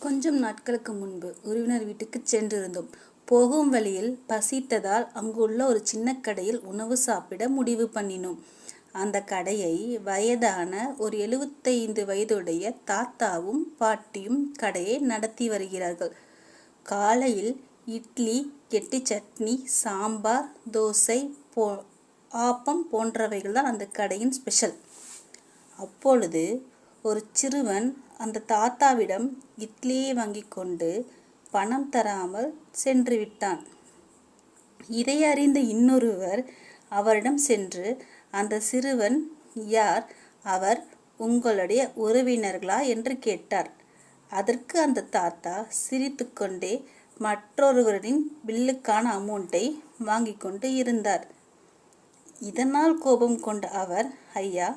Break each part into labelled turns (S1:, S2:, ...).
S1: கொஞ்சம் நாட்களுக்கு முன்பு உறவினர் வீட்டுக்கு சென்றிருந்தோம். போகும் வழியில் பசித்ததால் அங்குள்ள ஒரு சின்ன கடையில் உணவு சாப்பிட முடிவு பண்ணினோம். அந்த கடையை வயதான ஒரு எழுபத்தைந்து வயதுடைய தாத்தாவும் பாட்டியும் கடையை நடத்தி வருகிறார்கள். காலையில் இட்லி கெட்டி சட்னி சாம்பார் தோசை போ ஆப்பம் போன்றவைகள் தான் அந்த கடையின் ஸ்பெஷல். அப்பொழுது ஒரு சிறுவன் அந்த தாத்தாவிடம் இட்லியை வாங்கி கொண்டு பணம் தராமல் சென்று விட்டான். இதை அறிந்த இன்னொருவர் அவரிடம் சென்று அந்த சிறுவன் யார்? அவர் உங்களுடைய உறவினர்களா என்று கேட்டார். அதற்கு அந்த தாத்தா சிரித்துக்கொண்டே மற்றொருவரின் பில்லுக்கான அமௌண்ட்டை வாங்கி கொண்டு இருந்தார். இதனால் கோபம் கொண்ட அவர் ஐயா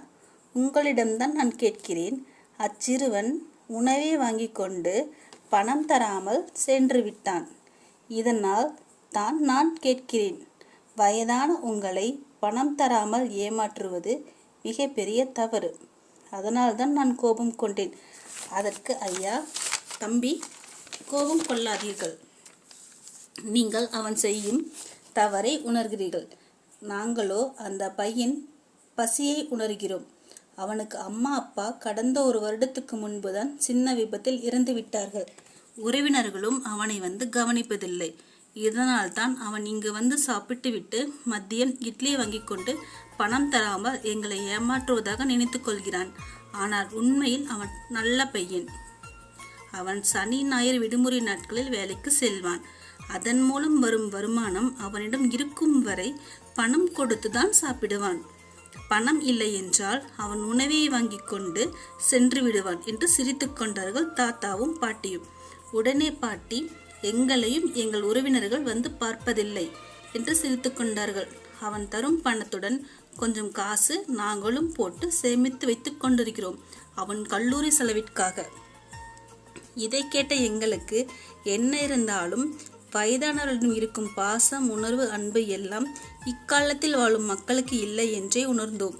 S1: உங்களிடம்தான் நான் கேட்கிறேன். அச்சிறுவன் உணவை வாங்கி கொண்டு பணம் தராமல் சென்று விட்டான் இதனால் தான் நான் கேட்கிறேன். வயதான உங்களை பணம் தராமல் ஏமாற்றுவது மிகப்பெரிய தவறு. அதனால்தான் நான் கோபம் கொண்டேன். அதற்கு ஐயா தம்பி கோபம் கொள்ளாதீர்கள். நீங்கள் அவன் செய்யும் தவறை உணர்கிறீர்கள். நாங்களோ அந்த பையன் பசியை உணர்கிறோம். அவனுக்கு அம்மா அப்பா கடந்த ஒரு வருடத்துக்கு முன்புதான் சின்ன விபத்தில் இறந்து விட்டார்கள். உறவினர்களும் அவனை வந்து கவனிப்பதில்லை. இதனால்தான் அவன் இங்கு வந்து சாப்பிட்டு விட்டு மதியம் இட்லி வாங்கி கொண்டு பணம் தராமல் எங்களை ஏமாற்றுவதாக நினைத்து கொள்கிறான். ஆனால் உண்மையில் அவன் நல்ல பையன். அவன் சனி ஞாயிறு விடுமுறை நாட்களில் வேலைக்கு செல்வான். அதன் மூலம் வரும் வருமானம் அவனிடம் இருக்கும் வரை பணம் கொடுத்துதான் சாப்பிடுவான். பணம் இல்லை என்றால் அவன் உணவை வாங்கி கொண்டு சென்று விடுவான் என்று சிரித்து கொண்டார்கள் தாத்தாவும் பாட்டியும். உடனே பாட்டி எங்களையும் எங்கள் உறவினர்கள் வந்து பார்ப்பதில்லை என்று சிரித்து கொண்டார்கள். அவன் தரும் பணத்துடன் கொஞ்சம் காசு நாங்களும் போட்டு சேமித்து வைத்துக் கொண்டிருக்கிறோம் அவன் கல்லூரி செலவிற்காக. இதை கேட்ட எங்களுக்கு என்ன இருந்தாலும் வயதானவர்களிடம் இருக்கும் பாசம் உணர்வு அன்பு எல்லாம் இக்காலத்தில் வாழும் மக்களுக்கு இல்லை என்றே உணர்ந்தோம்.